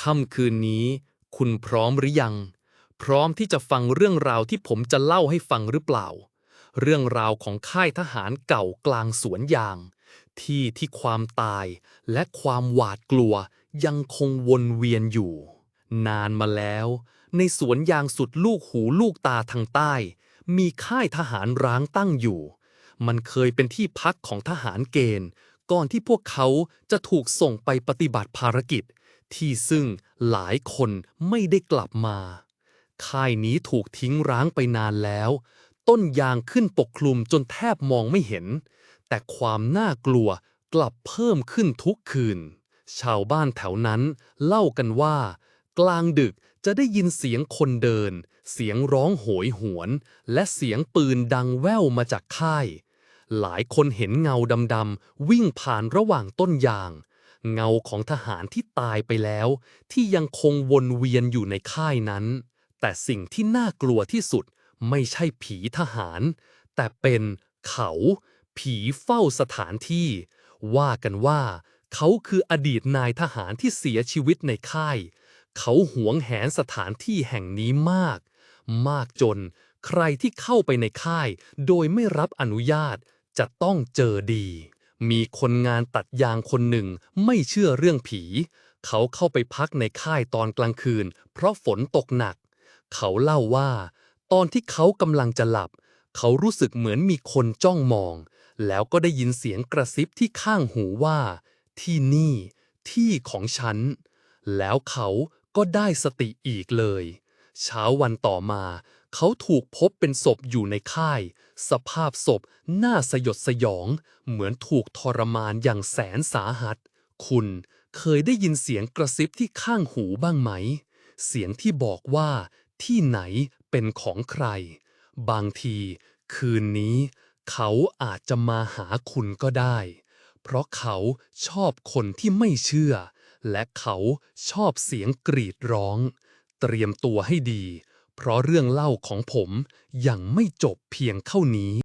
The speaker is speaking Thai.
ค่ำคืนนี้ คุณพร้อมหรือยัง พร้อมที่จะฟังเรื่องราวที่ผมจะเล่าให้ฟังหรือเปล่า เรื่องราวของค่ายทหารเก่ากลางสวนยาง ที่ที่ความตายและความหวาดกลัวยังคงวนเวียนอยู่ นานมาแล้ว ในสวนยางสุดลูกหูลูกตาทางใต้ มีค่ายทหารร้างตั้งอยู่ มันเคยเป็นที่พักของทหารเกณฑ์ ก่อนที่พวกเขาจะถูกส่งไปปฏิบัติภารกิจ ที่ซึ่งหลายคนไม่ได้กลับมา ค่ายนี้ถูกทิ้งร้างไปนานแล้ว ต้นยางขึ้นปกคลุมจนแทบมองไม่เห็น แต่ความน่ากลัวกลับเพิ่มขึ้นทุกคืน ชาวบ้านแถวนั้นเล่ากันว่า กลางดึกจะได้ยินเสียงคนเดิน เสียงร้องโหยหวน และเสียงปืนดังแว่วมาจากค่าย หลายคนเห็นเงาดำๆวิ่งผ่านระหว่างต้นยาง เงาของทหารที่ตายไปแล้ว ที่ยังคงวนเวียนอยู่ในค่ายนั้น แต่สิ่งที่น่ากลัวที่สุดไม่ใช่ผีทหาร แต่เป็นเขา ผีเฝ้าสถานที่ ว่ากันว่า เขาคืออดีตนายทหารที่เสียชีวิตในค่าย เขาหวงแหนสถานที่แห่งนี้มาก มากจน ใครที่เข้าไปในค่าย โดยไม่รับอนุญาตจะต้องเจอดี มีคนงานตัดยางคนหนึ่งไม่เชื่อเรื่องผี เขาเข้าไปพักในค่ายตอนกลางคืน เพราะฝนตกหนัก เขาเล่าว่า ตอนที่เขากำลังจะหลับ เขารู้สึกเหมือนมีคนจ้องมอง แล้วก็ได้ยินเสียงกระซิบที่ข้างหูว่า ที่นี่ ที่ของฉัน แล้วเขาก็ได้สติอีกเลย เช้าวันต่อมา เขาถูกพบเป็นศพอยู่ในค่าย สภาพศพน่าสยดสยอง เหมือนถูกทรมานอย่างแสนสาหัส คุณเคยได้ยินเสียงกระซิบที่ข้างหูบ้างไหม เสียงที่บอกว่าที่ไหนเป็นของใคร บางที คืนนี้ เขาอาจจะมาหาคุณก็ได้ เพราะเขาชอบคนที่ไม่เชื่อ และเขาชอบเสียงกรีดร้อง เตรียมตัวให้ดี เพราะเรื่องเล่าของผมยังไม่จบเพียงเท่านี้